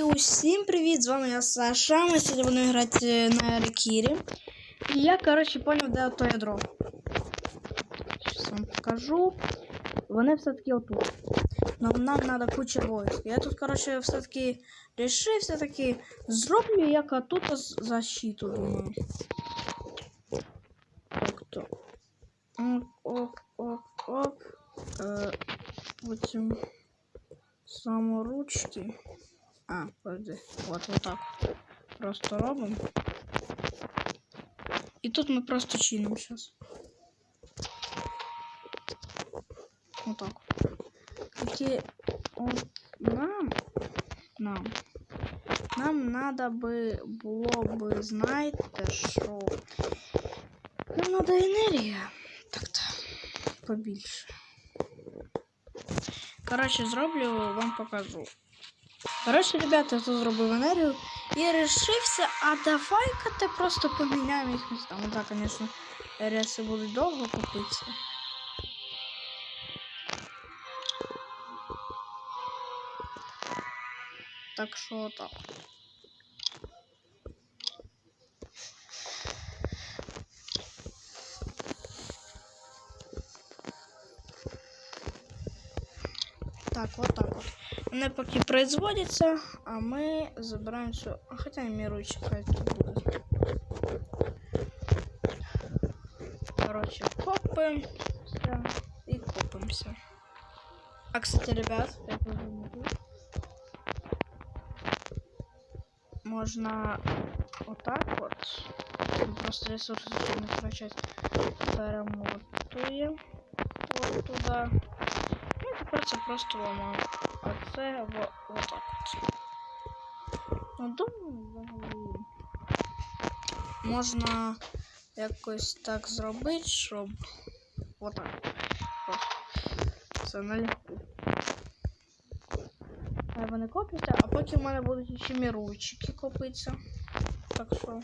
І усім привіт! З вами я Саша. Ми сьогодні будемо грати на Рекірі. І я, коротше, поняв, де то ядро. Зараз вам покажу. Вони все-таки отут. Но нам треба куча войск. Я тут, коротше, все-таки рішив, все-таки зроблю як отут з- защиту, думаю. Так, то. Оп, оп. Е, потім саморучки. А, подожди. Вот, вот так. Просто робимо. І тут ми просто чинимо зараз. Вот так. Тільки от нам, нам, нам надо би було би, знаєте, що нам надо енергія. Так-то побільше. Коротше, зроблю, вам покажу. Коротше, ребята, я тут зробив енергію і рішився, а давай-ка ти просто поміняємо їх містами. Так, звісно, реси будуть довго купитися. Так що. Так, Вони поки производяться, а ми забираємо все. А хоча і міруючи, хай тут буде. Короче, копаемся и копаемся. А, кстати, ребят, я тут заметил. Можно вот так вот. Ну, Просто ресурсы не трачать. Перемотуємо вот туда. Ну, і тепер це просто ламаємо. А це во, отак. Ну, думаю. Можна якось так зробити, щоб отак. Це налегку. Хай вони копляться, а потім у мене будуть ще міруйчики копитися. Так що.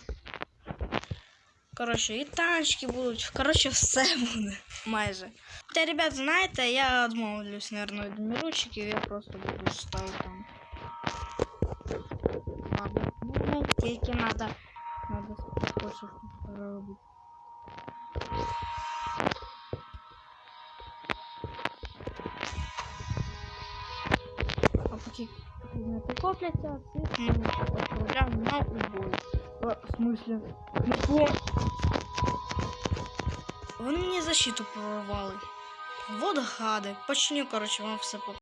Коротше, і танчики будуть. Коротше, все буде. Майже. Та, ребят, знаєте, я відмовлюсь, наверное, від міручиків, я просто буду ставити там. Ладно, ну, тільки надо. Надо спочатку робити. А поки не покопляться, цих ми відправляємо на убой. А, в смысле? Ну що? Вони мені защиту прорвали. Вот гади. Почню, короче, вам все по.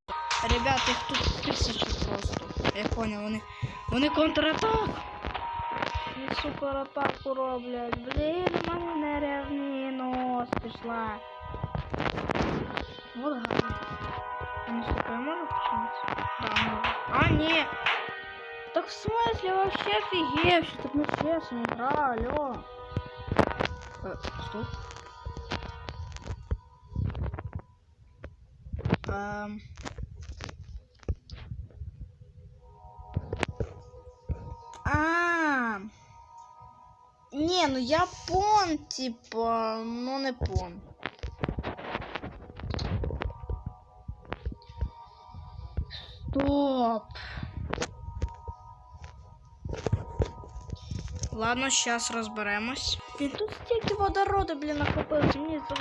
Ребята, їх тут тисячі просто. Я понял, вони. Вони контратак. І суператаку роблять. Блін, у мене енергія в мінус пішла. Вот гади. Ну, сука, я можу починати? Да, можу. А, ні. Так в смысле вообще офигевший? Так мы честно игра, алло. Э, стоп. Эм. А. Не, ну я пон, типа, ну не пон. Стоп. Ладно, сейчас разберемось. Блін, тут стільки водороду, блін, накопилось, мені за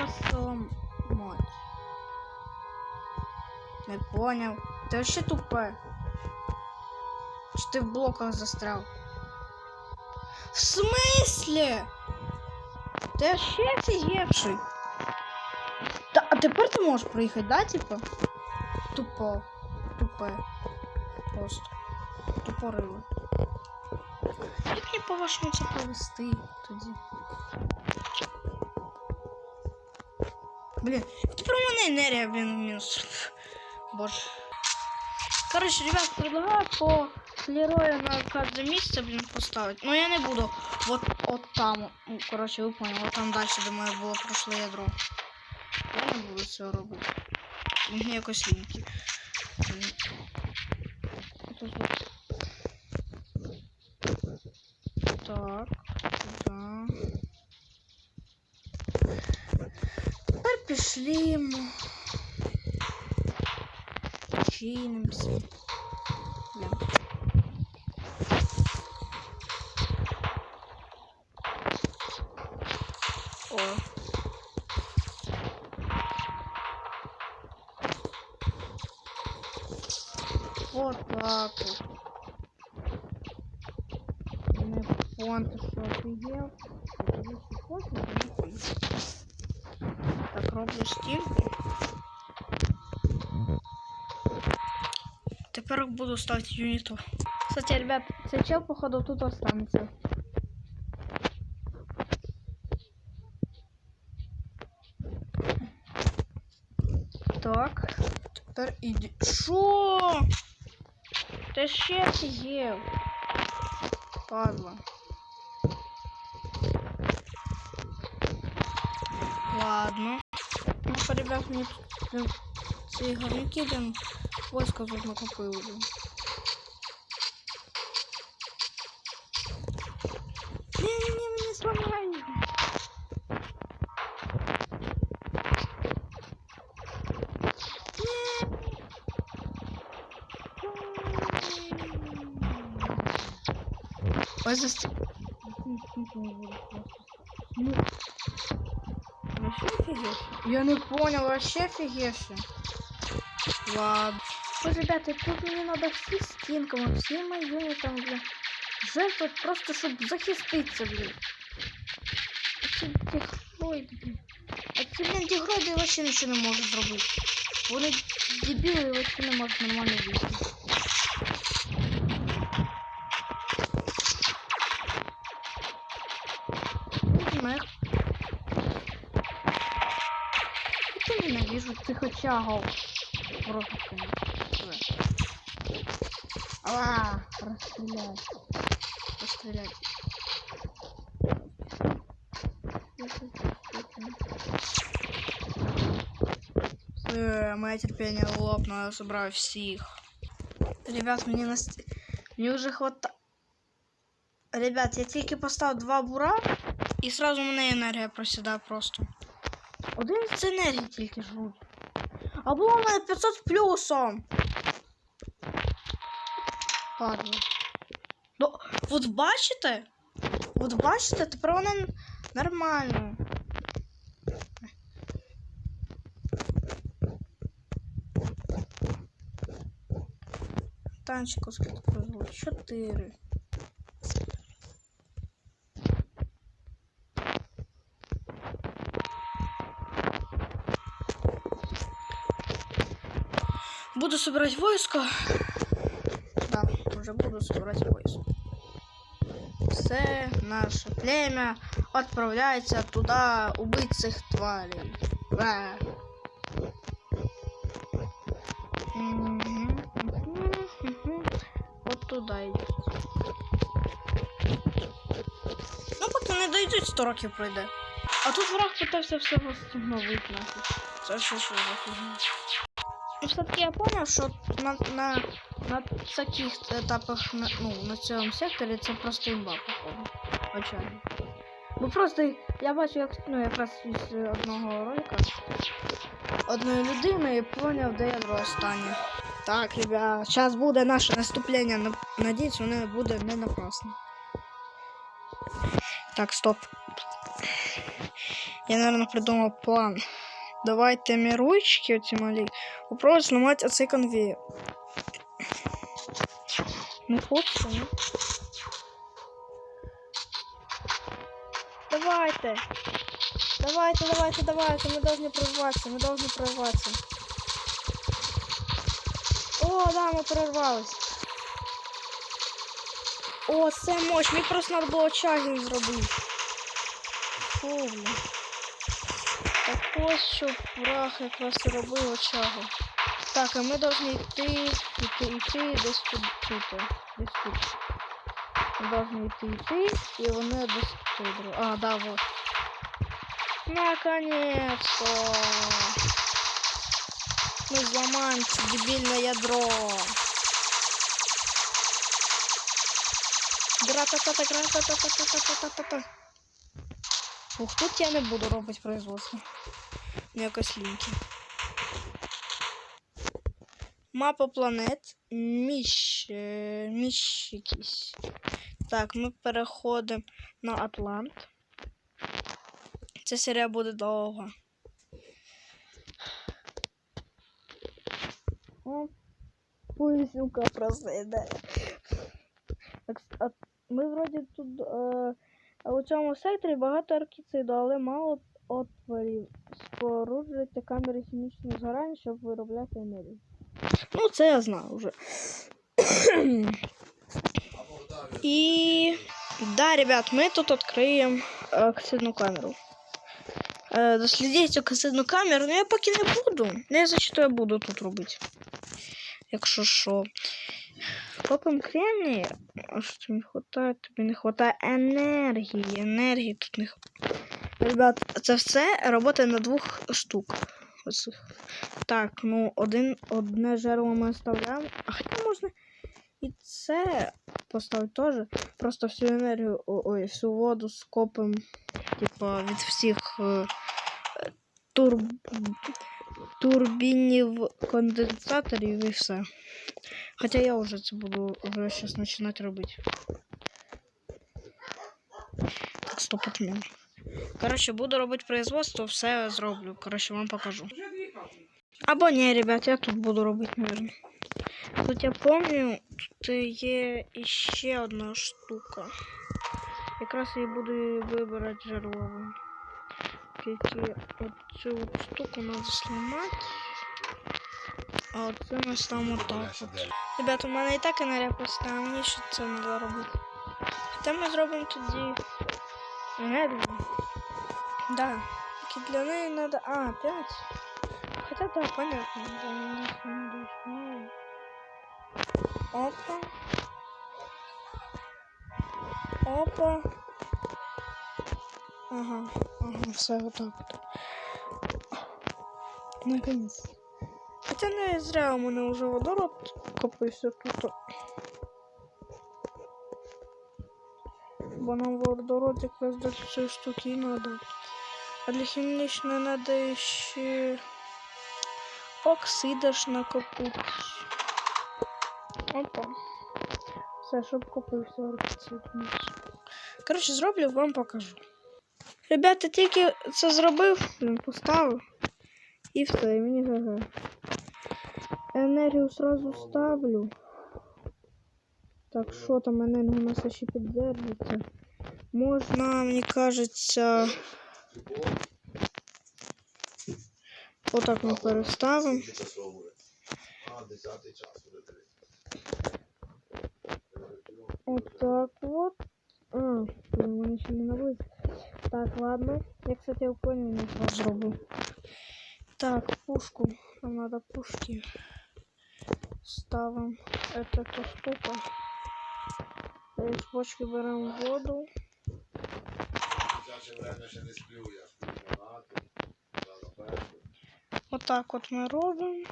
Не понял. Ты вообще тупая. Чи ти в блоках застрял? В смысле? Ти вообще офігевший. Та, а тепер ти можеш проїхати, да, типа? Тупо. Тупе. Просто. Тупорило. Як мені по-вашому це провести тоді? Блін, тепер у мене енергія, блін, в мінус. Боже. Короче, ребят, предлагаю по Лерою на каждое место, блин, поставить. Но я не буду. Вот, вот там. Ну, короче, вы поняли, вот там дальше, де моє було прошлое ядро. Я не буду цього робити. Мені якось ліньки. Так, да. Тепер пішли. ми. чинимся. Да. О. Вот так вот. Мне фон что офигел. Так, ровно стиль. Тепер буду ставити юніту. Кстати, ребят, цей чел, походу, тут останеться. Так, тепер іди. Шо? Ти ще офігел. Падла. Ладно. Ну, що, ребят, блін, ці говнюки, блін, войска тут накопили. Не-не-не, мені сломали. Ой, засти... Вообще офигевший. Я не понял, вообще офигевший. Ладно. Вот, ребята, тут мне надо всі стінками, всі мої там, блин, жертвувати просто, щоб захиститися, блин. А ці дігроїди, блин. А ці, блин, дігроїди вообще нічого не можуть зробити. Вони дебіли і вообще не можуть нормально вийти. Мех. Я ненавижу цихочагов. Просто конечно. А, расстрелять. Расстрелять. Все, моє терпение лопнуло, я собрал всех. Ребят, мне на... Мне уже хватает. Ребят, я тільки поставив два бура, і сразу в мене енергія просідає просто. Один з енергії тільки жруть. А було в мене 500 з плюсом. Ладно. Ну, от бачите? От бачите, тепер вони н- нормально. Танчику скільки произвело? Чотири. Буду собирать войско. Уже буду собирать войско. Все наше племя отправляется туда убить цих тварей. Ва. Вот туда идет. Ну, поки не дойдуть, 100 років пройде. А тут враг питався все восстановити нафіг. Це що що за фігня? Ну, все-таки я понял, що на, на, на таких етапах, на, ну, на цьому секторі це просто імба, походу. Очевидно. Бо просто я бачу, як ну, якраз із одного ролика одної людини і поняв, де ядро останнє. Так, ребят, зараз буде наше наступлення. На- Надіюсь, воно буде не напрасне. Так, стоп. Я, наверное, придумал план. Давайте ми ручки оці малі. Попробуй зламати оцей конвейер. Не хочется, ну? Давайте. Давайте, давайте, давайте. Мы должны прорваться, мы должны прорваться. О, да, ми прорвались. О, це мощь. Мені просто треба було чагів зробити. Фу, блін. Так ось що враг якраз і робив очагу. Так, а ми повинні йти, йти, йти десь тут, десь тут. Ми повинні йти, йти, і вони десь тут. А, да, вот. Наконец-то! Мы взломаем дебильное ядро. Гра-та-та-та, гра-та-та-та-та-та-та-та-та. Ух, тут я не буду робити производство. Ну, якось ліньки. Мапа планет. Міщ. е, Міщ якийсь. Так, ми переходимо на Атлант. Ця серія буде довга. О, сука просидає. Ми вроді тут е, у цьому секторі багато аркіциду, але мало отворів. Споруджуйте камери хімічного згорання, щоб виробляти енергію. Ну, це я знаю вже. І да, ребят, ми тут е, оксидну камеру. Е, дослідіть цю камеру, ну я поки не буду. Не за що я буду тут робити. Якщо що. Копим кремній, а що не вистачає? Тобі не вистачає енергії. Енергії тут не хватає. Ребят, це все робота на двох штук. Так, ну один, одне жерло ми оставляємо. А хоча можна і це поставити теж. Просто всю енергію, ой, всю воду скопим, типа, від всіх е, тур... турбінів конденсаторів і все. Хоча я вже це буду вже зараз починати робити. Так, стоп, отмін. Коротше, буду робити производство, все зроблю. Коротше, вам покажу. Або ні, ребят, я тут буду робити, наверное. Тут я помню, тут є іще одна штука. Якраз я буду вибирати жерлову. Тільки оцю от штуку треба сломати. А оце ми ставимо так от. Ребята, у мене і так енергія проста, а мені ще це треба робити. Хоча ми зробимо тоді енергію. Да. Тільки для неї треба. А, 5. Хотя да, понятно. Да, не знаю, ну. Опа. Опа. Ага, ага, все вот так вот. Наконец. Хотя не зря у мене вже водород копився тут. Бо нам водород якраз до цієї штуки і надо. А для хімічної надо ще оксида ж накопити. Опа. Все, щоб купився оркцид. Коротше, зроблю, вам покажу. Ребята, тільки це зробив, блін, поставив. І все, і мені ГГ. Енергію сразу ставлю. Так, що там енергія у нас ще піддержиться? Можна, мені кажеться. Отак ми переставимо. А, 10 час уже. Отак от. А, вони ще не набудуть. Так, ладно. Я, кстати, я понял, не зроблю. Так, пушку. Нам надо пушки. Ставим эту эту штуку. Из бочки берем воду. Дитяче время ще не сплю, я сплю багато. Зараз першу. Вот так вот мы робим.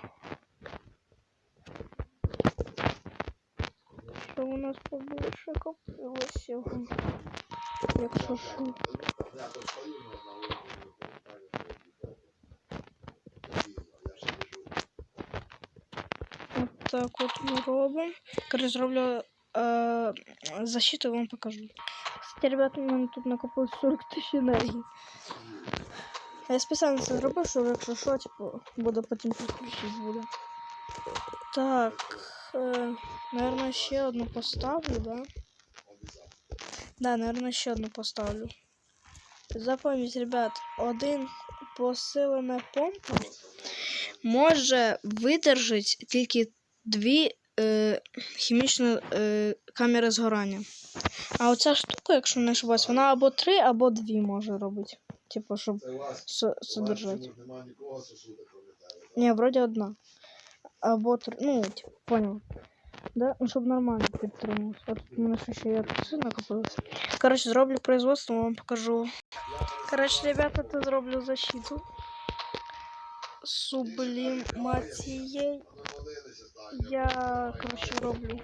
Що у нас побільше копилось його. Якщо що. Я то стою на вулиці, що э, защиту вам покажу. Кстати, ребята, у мене тут накопилось 40 тисяч енергії. Я спеціально це зробив, щоб якщо що, типу, буде потім підключити буде. Так, е, наверное, ще одну поставлю, да? Да, наверное, ще одну поставлю. Запам'ять, ребят, один посилена помпа може видержати тільки дві е, хімічні е, камери згорання. А оця штука, якщо не ошибаюсь, вона або три, або дві може робити. Типу, щоб содержати. Ні, вроді одна. Або три. Ну, типу, понял. Да? Ну, щоб нормально підтримувалось. От у мене ще я все накопилось. Коротше, зроблю производство, вам покажу. Коротше, ребята, це зроблю защиту. Сублімацією. Я, коротше, роблю.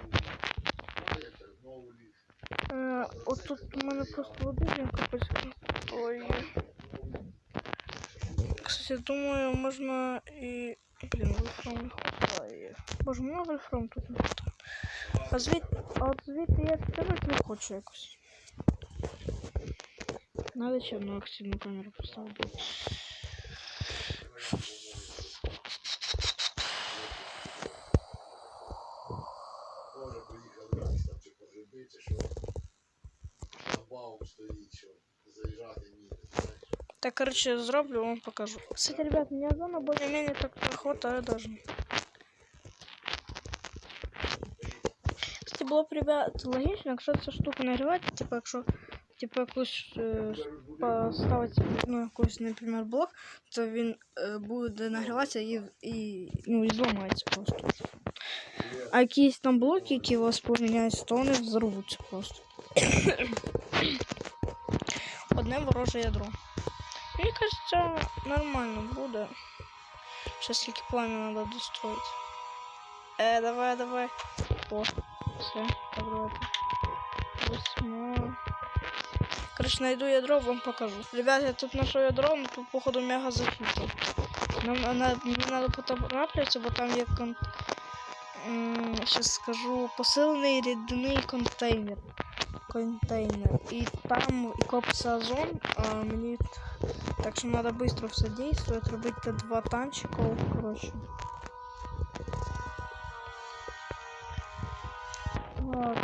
Е, от тут у мене просто води блін, капець. Ой. Кстати, думаю, можна і... Блін, вольфрам не хватає. Боже, мене вольфрам тут. А звід... А от звідти я скинути не хочу якось. Надо ще одну активну камеру поставити. Так, короче, зроблю, вам покажу. Кстати, ребят, меня зона более-менее так хватает даже. Кстати, було б, ребят, логічно, якщо цю штуку нагрівати, типу, якщо типу, якусь е, ш- поставити, ну, якийсь, наприклад, блок, то він е, буде нагріватися і, і, ну, і зламається просто. А якісь там блоки, які у вас поміняються, то вони взорвуться просто. Одне вороже ядро. Мені кажется, нормально буде. Сейчас тільки пламя надо достроить. Э, давай, давай. О, все, давайте. Восьмо. Короче, найду ядро, вам покажу. Ребят, я тут нашел ядро, но тут, походу, мега захитро. Нам надо, мне надо поторапливаться, бо там є кон... Сейчас скажу, посилений рідний контейнер. Контейнер. І там і копиться озон, а мені так что надо быстро все действовать, робити два танчика, короче. Так.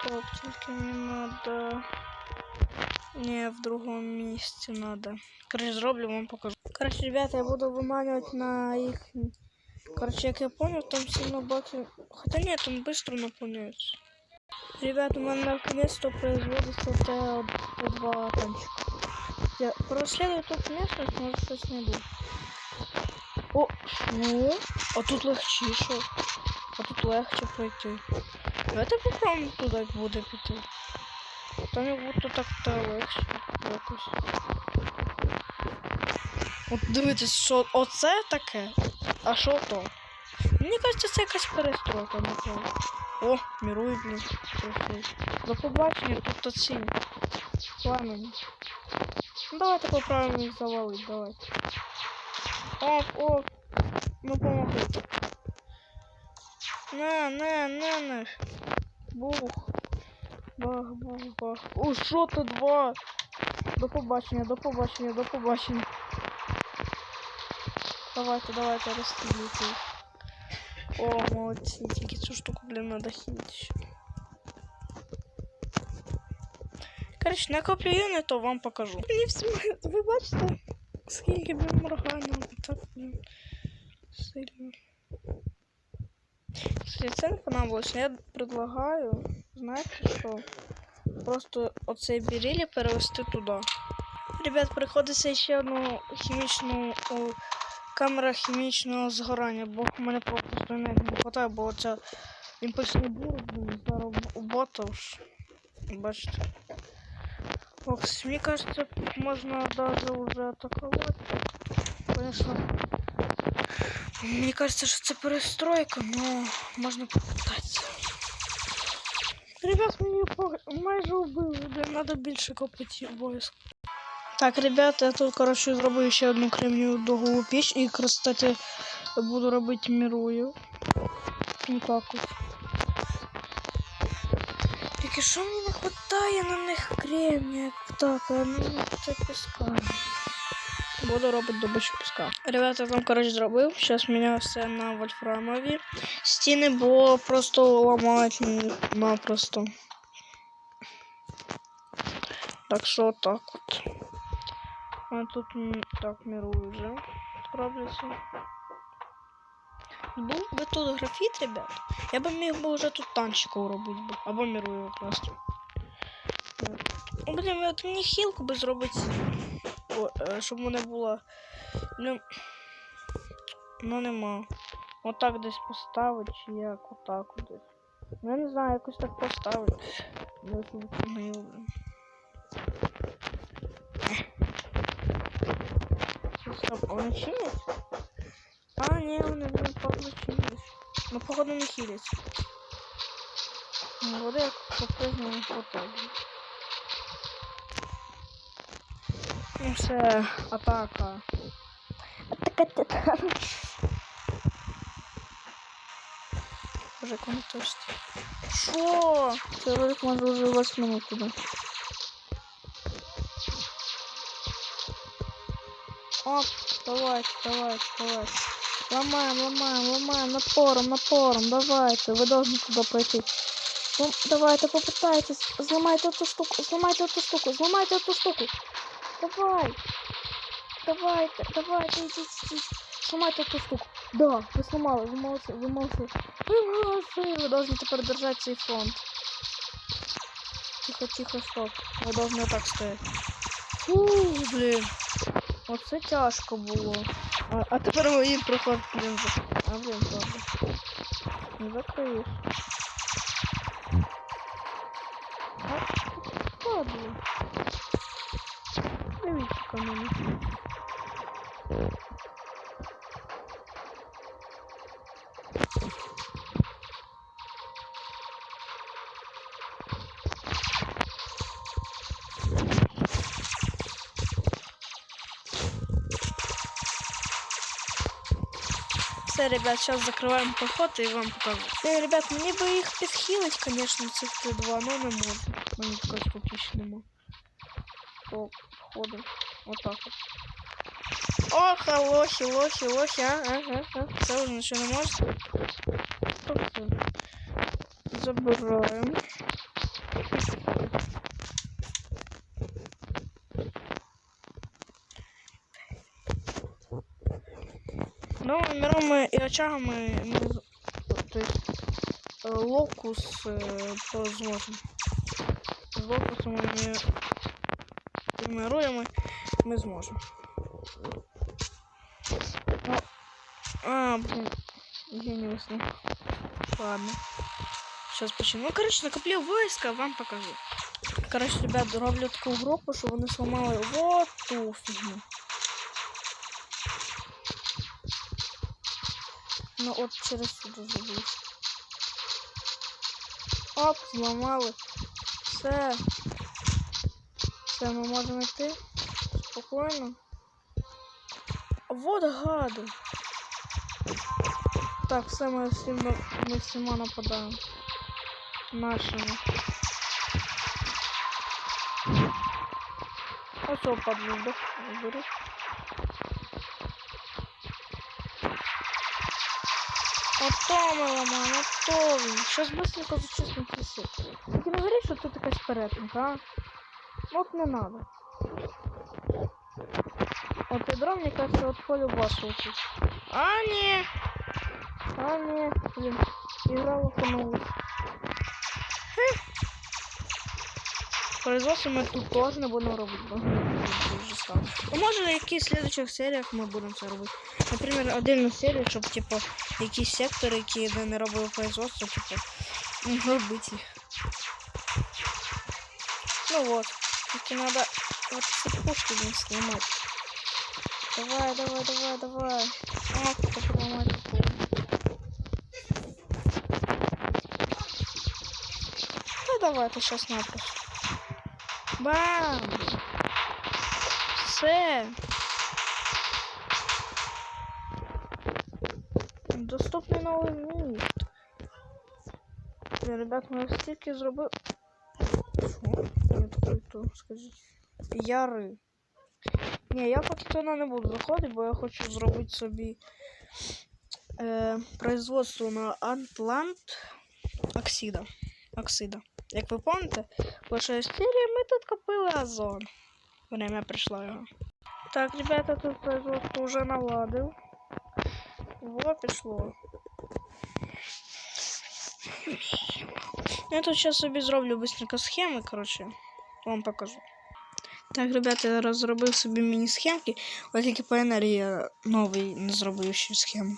Стоп, тільки не надо. Не, в другом месте надо. Короче, зроблю, вам покажу. Короче, ребята, я буду выманивать на их... Короче, как я понял, там сильно баки... Хотя нет, там быстро наполняются. Ребята, у меня наконец-то производится Т2 танчика. Я проследую тут местность, может щось найду. О, що? А тут легчіше. А тут легче пройти. Давайте попробуємо туди буде піти. Там як будто так та легше якось. От дивитесь, що оце таке, а що то? Мені кажеться, це якась перестройка, напевно. О, мірує, блін. До побачення, тут оці. Пламені. Ну давайте попробуємо їх завалити, давайте. Оп, оп. Ну помогли. На, на, на, на. Бух. Бах, бух, бах. О, що то два? До побачення, до побачення, до побачення. Давайте, давайте, розстрілюйте. О, тільки цю штуку, блін, надо хілити ще. Коротше, накоплю юни, то вам покажу. Мені всі, ви бачите, скільки, блін, моргання, так, блін, сильно. Кстати, це не понадобилось, я предлагаю, знаєте що, просто оцей бірілі перевести туди. Ребят, приходиться ще одну хімічну камера хімічного згорання, бо в мене просто не вистачає, бо це імпульсний бур, блін, зараз у ботов. Бачите. Ох, мне кажется, можно даже уже атаковать. Конечно. Мне кажется, что это перестройка, но можно попытаться. Ребят, мені майже убили, блин, надо більше копити обов'язково. Так, ребята, я тут, коротше, зробив ще одну кремнію дугову піч і, кстати, буду робити мірую. Ну так от. Тільки що мені не вистачає на них кремня, так, а ну це піска. Буду робити добичу піска. Ребята, я там, коротше, зробив. Зараз міняю все на вольфрамові стіни, бо просто ламають напросто. Так що так от. А тут так мірую вже робляться. Був би тут графіт, ребят. Я би міг би вже тут танчиков робити би. Або мірую просто. О, блін, от мені хілку би зробити. Е, щоб мене було. Блін. Ну нема. Отак десь поставити, чи як отак от десь. Ну, Я не знаю, якось так поставити. Я тут не Що, а ні, вони походу чинять. Ну, походу не хилять. Ну, води як попизно не хватає. Ну все, атака. Атака, атака. Боже, точно. Шо? Це ролик може вже 8 минут туди. Оп, давай, давай, давай. Ломаем, ломаем, ломаем, напором, напором, давайте, вы должны туда пройти. Ну, давайте, попытайтесь, взломайте эту штуку, взломайте эту штуку, взломайте эту штуку. Давай, давайте, давайте, идите, идите, сломайте эту штуку. Да, вы сломали, вы молодцы, вы молодцы. Вы молодцы, вы должны теперь держать свой фонд. Тихо, тихо, стоп. Ви должны так стояти. Фу, блін. Оце тяжко було. А, а тепер мої проход, блін, за... А, блін, добре. Не закриєш. А, ладно. Дивіться мені. Все, ребят, сейчас закрываем проход и вам покажу. Э, ребят, мне бы их підхилить, конечно, цих Т2, но не можу. Мені такої штуки ще нема. По ходу. Вот так вот. Ох, лохи, лохи, лохи, а, ага, а. Це вже нічого не може. Тобто, забираємо. Новими мирами і очагами ми з- то есть, е, локус е, позможемо. З локусом ми тренуємо, ми зможемо. О, А, блин, гениусно. Ладно. Сейчас почему. Ну, короче, накоплю войска, вам покажу. Короче, ребят, роблю таку групу, що вони сломали вот ту фігню. Ну от через сюди забув. Оп, зламали. Все. Все, ми можемо йти. Спокійно. Вот гади. Так, все, ми всім на- ми всіма нападаємо. Нашими. Ось що падло, да? Заберу. Ото ми ламаємо, ото він. Щас быстренько ці сектори. Тільки не говори, що тут якась перетинка, а? От не надо. От ядро, мені кажется, от полюбасу тут. А, ні. А, ні. Блін. Ігра лоханулась. Производство ми тут теж не будемо робити. Ну, може, на якихось слідчих серіях ми будемо це робити. Наприклад, отдельну серію, щоб, типу, якісь сектори, які де не робили производство, типу, м, робити їх. Ну вот. Тільки надо вот ці пушки блин, снимать. Давай, давай, давай, давай. Ах, это поломать Ну давай, это сейчас напросто. Бам! Все. Новий міст. Ребят, ми стільки зробили. Що? Я такий то, скажіть. Яри. Ні, я поки туди не буду заходити, бо я хочу зробити собі е, производство на Атлант Оксида. Оксида. Як ви пам'ятаєте, в першій серії ми тут купили Озон. Время прийшло його. Так, ребята, тут производство вже наладив. Вот пішло. Я тут сейчас собі зроблю быстренько схеми, короче. Вам покажу. Так, ребята, я розробив собі міні-схемки. Ось тільки по енергії я новий не зробив ще схему.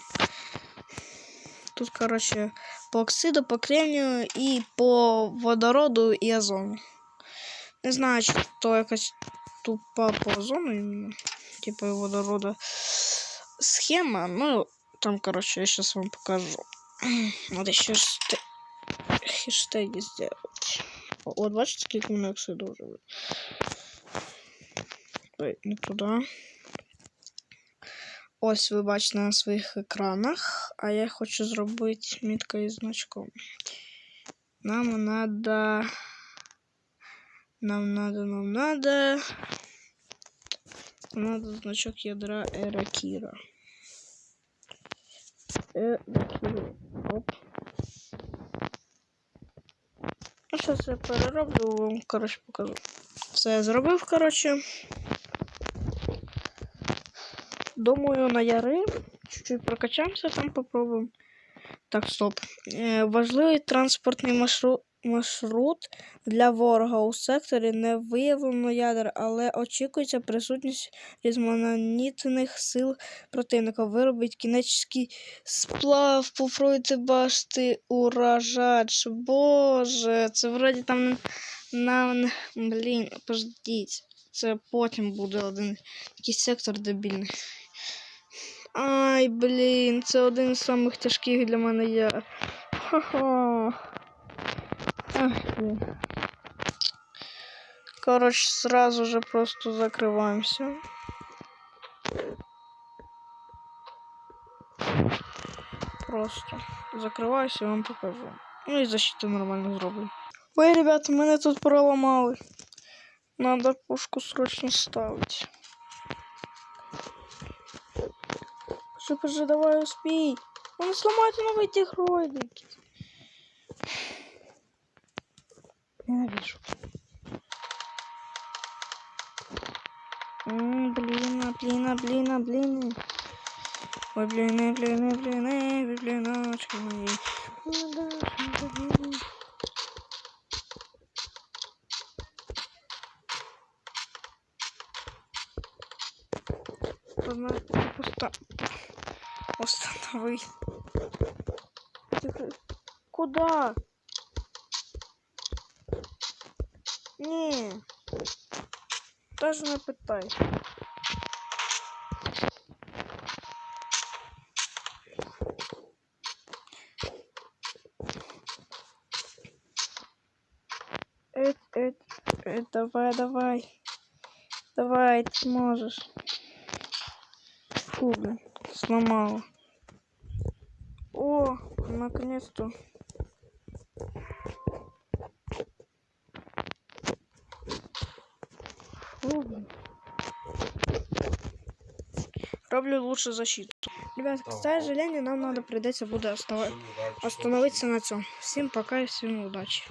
Тут, короче, по оксиду, по кремнію і по водороду і озону. Не знаю, чи то якась тупа по озону іменно. Типа і водорода схема. Ну, там, короче, я сейчас вам покажу. Надо еще хеште- хештеги сделать. О, От, бачите, скільки мене оксиду вже. ви- Ой, не туди. Ось ви бачите на своїх екранах, а я хочу зробити міткою значком. Нам надо. Нам надо, нам надо. Надо значок ядра Еракіра. Е, Оп. Зараз я перероблю, вам, коротше, покажу. Все я зробив, коротше. Думаю, на яри. Чуть-чуть прокачаємося, там попробуємо. Так, стоп. Е, важливий транспортний маршрут, маршрут для ворога у секторі не виявлено ядер, але очікується присутність різноманітних сил противника. Виробить кінецький сплав, попробуйте бачити уражач. Боже, це вроді там на. Блін, пождіть. Це потім буде один якийсь сектор дебільний. Ай, блін, це один з самих тяжких для мене я. Ха-ха. Ах, блін. Коротше, сразу же просто закриваємося. Просто закриваюся і вам покажу. Ну і защиту нормально зроблю. Ой, ребята, мене тут проламали. Надо пушку срочно ставить. Шипи же, давай успей. Ну не сломайте новые техроидики. Ненавижу. М, Блин, а, блин, а, блин, а, блин. Ой, блин, э, блин, э, блин, э, вы, блиночки мои. Пусто. Установи. Куда? Не. Даже не питай. Эт, эт, эт, давай, давай. Давай, ты можешь. Фу, блин, сломала. О, наконец-то. Роблю лучше защиту. Ребят, к сожалению, нам надо придется будет останов- остановиться на этом. Всем пока и всем удачи.